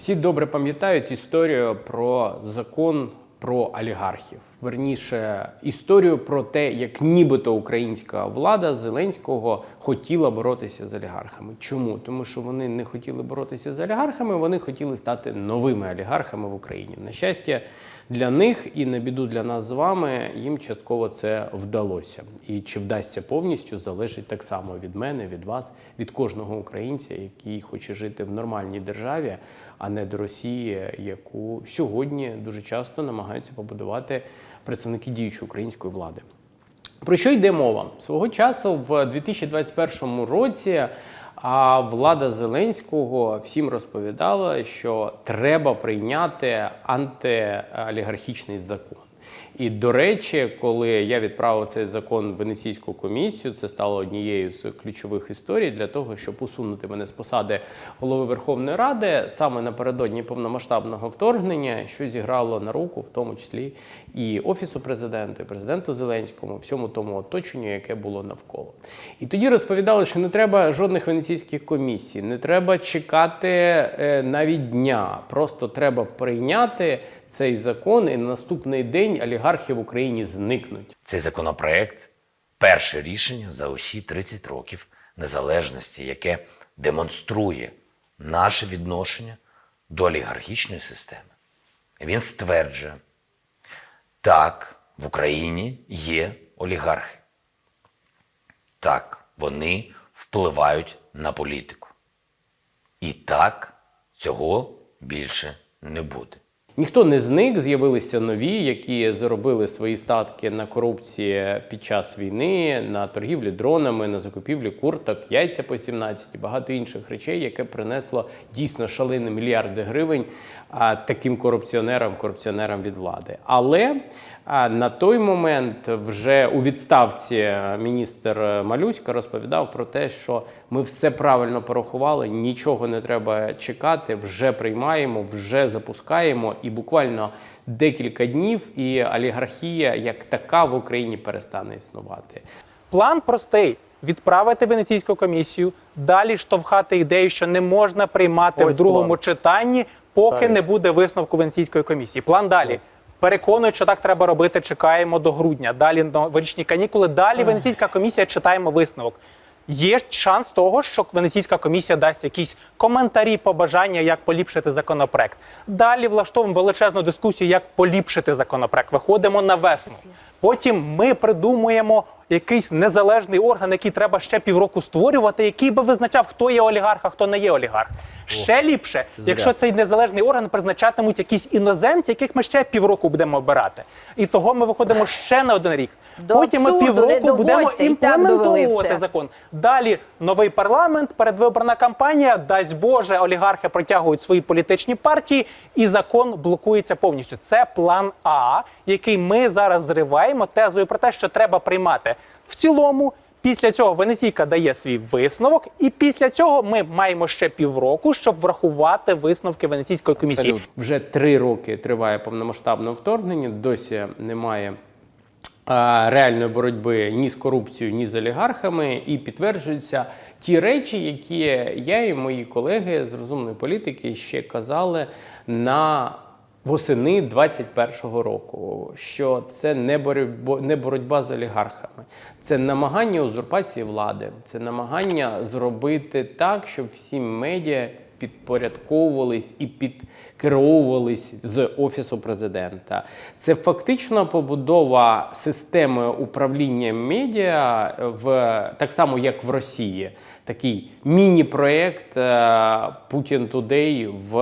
Всі добре пам'ятають історію про закон про олігархів. Верніше, історію про те, як нібито українська влада Зеленського хотіла боротися з олігархами. Чому? Тому що вони не хотіли боротися з олігархами, вони хотіли стати новими олігархами в Україні. На щастя, для них і на біду для нас з вами їм частково це вдалося. І чи вдасться повністю, залежить так само від мене, від вас, від кожного українця, який хоче жити в нормальній державі, а не до Росії, яку сьогодні дуже часто намагаються побудувати представники діючої української влади. Про що йде мова? Свого часу в 2021 році а влада Зеленського всім розповідала, що треба прийняти антиолігархічний закон. І до речі, коли я відправив цей закон в Венеційську комісію, це стало однією з ключових історій для того, щоб усунути мене з посади голови Верховної Ради саме напередодні повномасштабного вторгнення, що зіграло на руку, в тому числі і офісу президента, і президенту Зеленському, всьому тому оточенню, яке було навколо. І тоді розповідали, що не треба жодних венеційських комісій, не треба чекати е, навіть дня. Просто треба прийняти цей закон, і на наступний день олігархи в Україні зникнуть. Цей законопроект перше рішення за усі 30 років незалежності, яке демонструє наше відношення до олігархічної системи. Він стверджує, так, в Україні є олігархи. Так, вони впливають на політику. І так, цього більше не буде. Ніхто не зник, з'явилися нові, які заробили свої статки на корупції під час війни, на торгівлі дронами, на закупівлі курток, яйця по 17 і багато інших речей, яке принесло дійсно шалені мільярди гривень а, таким корупціонерам, корупціонерам від влади. Але а, на той момент вже у відставці міністр Малюська розповідав про те, що ми все правильно порахували, нічого не треба чекати, вже приймаємо, вже запускаємо, і буквально декілька днів, і олігархія як така в Україні перестане існувати. План простий: відправити Венеційську комісію, далі штовхати ідею, що не можна приймати Ось в другому план. читанні, поки Саме. не буде висновку Венеційської комісії. План далі. Переконують, що так треба робити. Чекаємо до грудня. Далі новорічні канікули. Далі Венеційська комісія читаємо висновок. Є шанс того, що Венеційська комісія дасть якісь коментарі, побажання, як поліпшити законопроект. Далі влаштовуємо величезну дискусію, як поліпшити законопроект. Виходимо на весну. Потім ми придумуємо якийсь незалежний орган, який треба ще півроку створювати, який би визначав, хто є олігарх, а хто не є олігарх. Ще ліпше, якщо цей незалежний орган призначатимуть якісь іноземці, яких ми ще півроку будемо обирати. І того ми виходимо ще на один рік. До Потім ми півроку будемо доводьте, і так довели імплементовувати все. закон. Далі новий парламент, передвиборна кампанія. Дасть Боже, олігархи протягують свої політичні партії, і закон блокується повністю. Це план А, який ми зараз зриваємо тезою про те, що треба приймати в цілому. Після цього Венеційка дає свій висновок, і після цього ми маємо ще півроку, щоб врахувати висновки Венеційської комісії. Вже три роки триває повномасштабне вторгнення. Досі немає реальної боротьби ні з корупцією, ні з олігархами, і підтверджуються ті речі, які я і мої колеги з розумної політики ще казали на восени 21-го року, що це не боротьба, не боротьба з олігархами, це намагання узурпації влади, це намагання зробити так, щоб всі медіа підпорядковувались і підкеровувались з офісу президента. Це фактично побудова системи управління медіа в так само, як в Росії. Такий міні-проєкт Путін Тудей в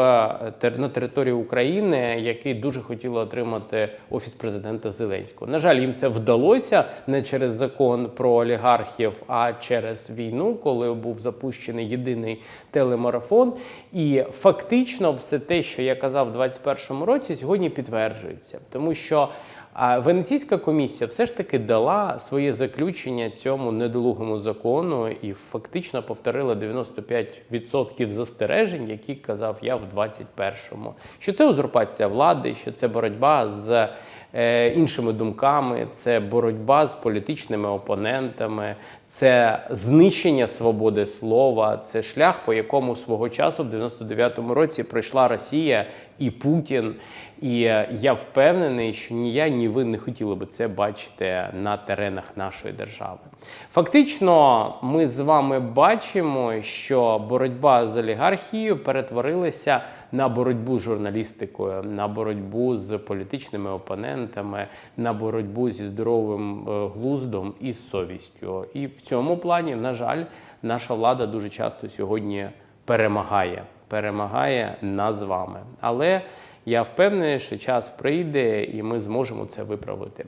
тер- на території України, який дуже хотіло отримати офіс президента Зеленського. На жаль, їм це вдалося не через закон про олігархів, а через війну, коли був запущений єдиний телемарафон. І фактично, все те, що я казав в 2021 році, сьогодні підтверджується, тому що. А Венеційська комісія все ж таки дала своє заключення цьому недолугому закону і фактично повторила 95% застережень, які казав я в 21-му. Що це узурпація влади, що це боротьба з іншими думками, це боротьба з політичними опонентами, це знищення свободи слова, це шлях, по якому свого часу в 99-му році пройшла Росія і Путін. І е, я впевнений, що ні я, ні ви не хотіли би це бачити на теренах нашої держави. Фактично, ми з вами бачимо, що боротьба з олігархією перетворилася на боротьбу з журналістикою, на боротьбу з політичними опонентами, на боротьбу зі здоровим е, глуздом і совістю. І в цьому плані, на жаль, наша влада дуже часто сьогодні перемагає. Перемагає нас з вами. Але я впевнений, що час прийде і ми зможемо це виправити.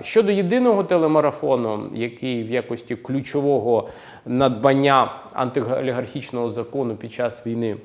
Щодо єдиного телемарафону, який в якості ключового надбання антиолігархічного закону під час війни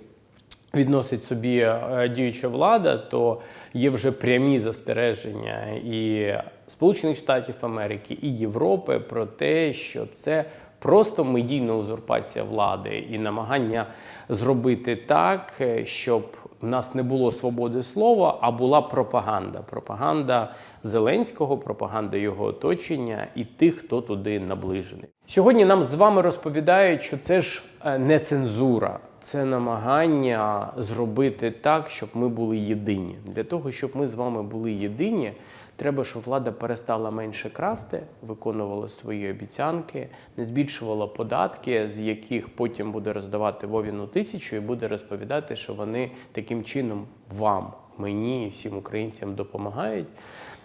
відносить собі е, діюча влада, то є вже прямі застереження і Сполучених Штатів Америки, і Європи про те, що це просто медійна узурпація влади і намагання зробити так, е, щоб в нас не було свободи слова, а була пропаганда. Пропаганда Зеленського, пропаганда його оточення і тих, хто туди наближений. Сьогодні нам з вами розповідають, що це ж е, не цензура, це намагання зробити так, щоб ми були єдині. Для того, щоб ми з вами були єдині, треба, щоб влада перестала менше красти, виконувала свої обіцянки, не збільшувала податки, з яких потім буде роздавати Вовіну тисячу і буде розповідати, що вони таким чином вам, мені і всім українцям допомагають.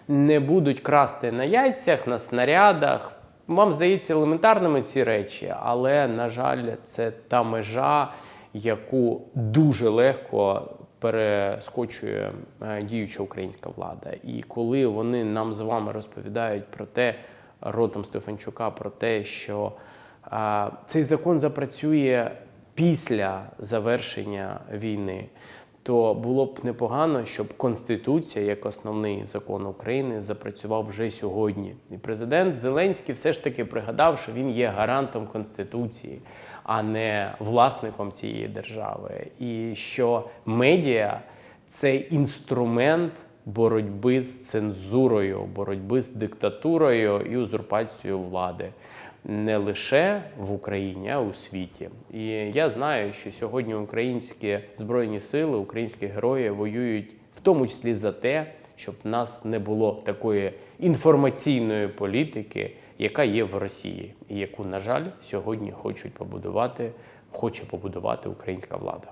Не будуть красти на яйцях, на снарядах. Вам здається елементарними ці речі, але на жаль, це та межа, яку дуже легко перескочує е, діюча українська влада. І коли вони нам з вами розповідають про те, ротом Стефанчука, про те, що а, цей закон запрацює після завершення війни, то було б непогано, щоб Конституція, як основний закон України, запрацював вже сьогодні. І президент Зеленський все ж таки пригадав, що він є гарантом Конституції, а не власником цієї держави. І що медіа це інструмент боротьби з цензурою, боротьби з диктатурою і узурпацією влади. Не лише в Україні, а у світі. І я знаю, що сьогодні українські збройні сили, українські герої воюють в тому числі за те, щоб в нас не було такої інформаційної політики, яка є в Росії, і яку, на жаль, сьогодні хочуть побудувати, хоче побудувати українська влада.